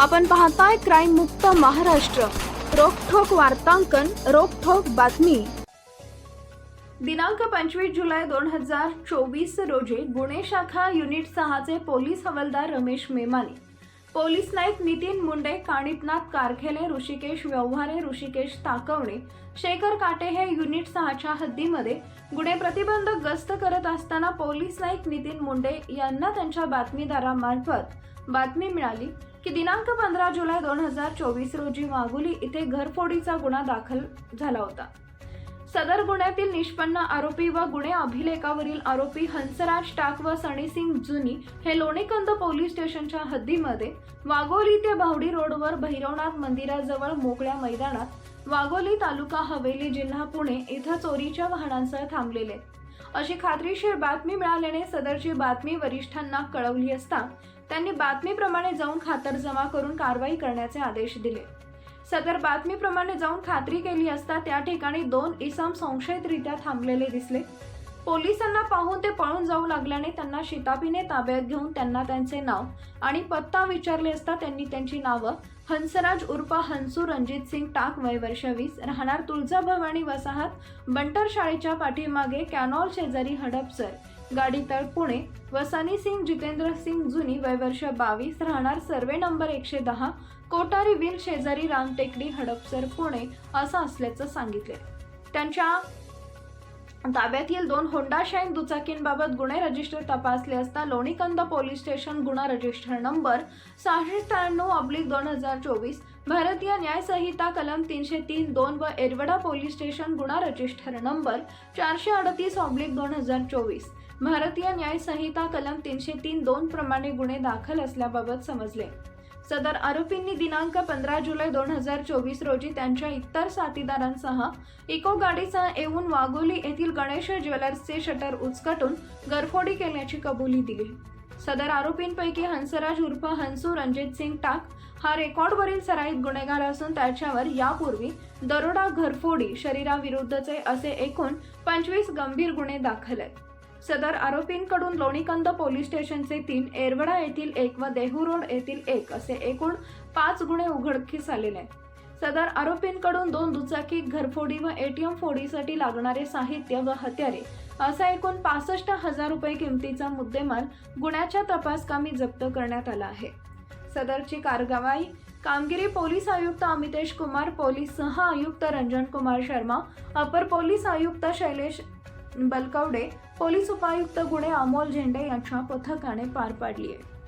आपण पाहताय क्राईम मुक्त महाराष्ट्र. रोखोक वार्तांकन रोखोक बातमी. दिनांक पंचवीस जुलै दोन हजार चोवीस रोजी गुन्हे शाखा युनिट सहाचे पोलीस हवालदार रमेश मेमाने पोलीस नाईक नितीन मुंडे काणितनाथ कारखेले ऋषिकेश व्यवहारे ऋषिकेश ताकवणे शेखर काटे हे युनिट सहाच्या हद्दीमध्ये गुन्हे प्रतिबंधक गस्त करत असताना पोलीस नाईक नितीन मुंडे यांना त्यांच्या बातमीदारामार्फत बातमी मिळाली की दिनांक पंधरा जुलै दोन हजार चोवीस रोजी मागुली इथे घरफोडीचा गुन्हा दाखल झाला होता. सदर गुन्ह्यातील निष्पन्न आरोपी व गुन्हे अभिलेखावरील आरोपी हंसराज टाक व सणीसिंग जुनी हे लोणीकंद पोलीस स्टेशनच्या हद्दीमध्ये वाघोली ते भावडी रोडवर भैरवनाथ मंदिराजवळ मोकळ्या मैदानात वाघोली तालुका हवेली जिल्हा पुणे इथं चोरीच्या वाहनांसह थांबलेले. अशी खात्रीशीर बातमी मिळाल्याने सदरची बातमी वरिष्ठांना कळवली असता त्यांनी बातमीप्रमाणे जाऊन खातरजमा करून कारवाई करण्याचे आदेश दिले. सदर बातमीप्रमाणे जाऊन खात्री केली असता त्या ठिकाणी दोन इसम संशयितरित्या थांबलेले दिसले. पोलिसांना पाहून ते पळून जाऊ लागल्याने त्यांना शिताबीने ताब्यात घेऊन त्यांना त्यांचे नाव आणि पत्ता विचारले असता त्यांनी त्यांची नावं हंसराज उर्फ हंसू रणजित सिंग टाक वय वर्ष वीस राहणार तुळजाभवानी वसाहत बंटर शाळेच्या पाठीमागे कॅनॉल शेजारी हडपसर गाडी तळ पुणे. व सनी सिंग जितेंद्र सिंग जुनी वय वर्ष बावीस राहणार सर्वे नंबर एकशे दहा. कोटारी विल शेजारी रामटेकडी हडपसर पुणे असं असल्याचं सांगितले त्यांच्या ताब्यातील दोन होंडा शाईन दुचाकींबाबत गुन्हे रजिस्टर तपासले असता लोणीकंद पोलीस स्टेशन गुन्हा रजिस्टर नंबर सहाशे त्र्याण्णव अब्लिक दोन हजार चोवीस भारतीय न्यायसंहिता कलम तीनशे तीन दोन व एरवडा पोलीस स्टेशन गुन्हा रजिस्टर नंबर चारशे अडतीस ऑब्लिक दोन हजार चोवीस. भारतीय न्याय संहिता कलम तीनशे तीन दोन प्रमाणे गुन्हे दाखल असल्याबाबत समजले. सदर आरोपींनी दिनांक पंधरा जुलै दोन हजार चोवीस रोजी त्यांच्या इतर साथीदारांसह इको गाडीसह येऊन वाघोली येथील गणेश ज्वेलर्सचे शटर उचकटून गरफोडी केल्याची कबुली दिली. सदर आरोपींपैकी हंसराज उर्फ हंसू रणजित सिंग टाक हा रेकॉर्डवरील सराईत गुन्हेगार असून त्याच्यावर यापूर्वी दरोडा घरफोडी शरीराविरुद्धचे असे एकूण पंचवीस गंभीर गुन्हे दाखल आहेत. सदर आरोपींकडून लोणीकंद पोलीस स्टेशनचे तीन एरवडा येथील एक व देहू रोड येथील एक असे एकूण पाच गुन्हे उघडकीस आलेले आहेत. सदर आरोपींकडून दोन दुचाकी घरफोडी व एटीएम फोडीसाठी लागणारे साहित्य व हत्यारे असा एकूण पासष्ट हजार रुपये किमतीचा मुद्देमाल गुन्ह्याच्या तपासकामी जप्त करण्यात आला आहे. सदरची कारवाई कामगिरी पोलीस आयुक्त अमितेश कुमार पोलीस सह आयुक्त रंजन कुमार शर्मा अपर पोलीस आयुक्त शैलेश बलकवडे पोलीस उपायुक्त गुन्हे अमोल झेंडे यांच्या पथकाने पार पाडली आहे.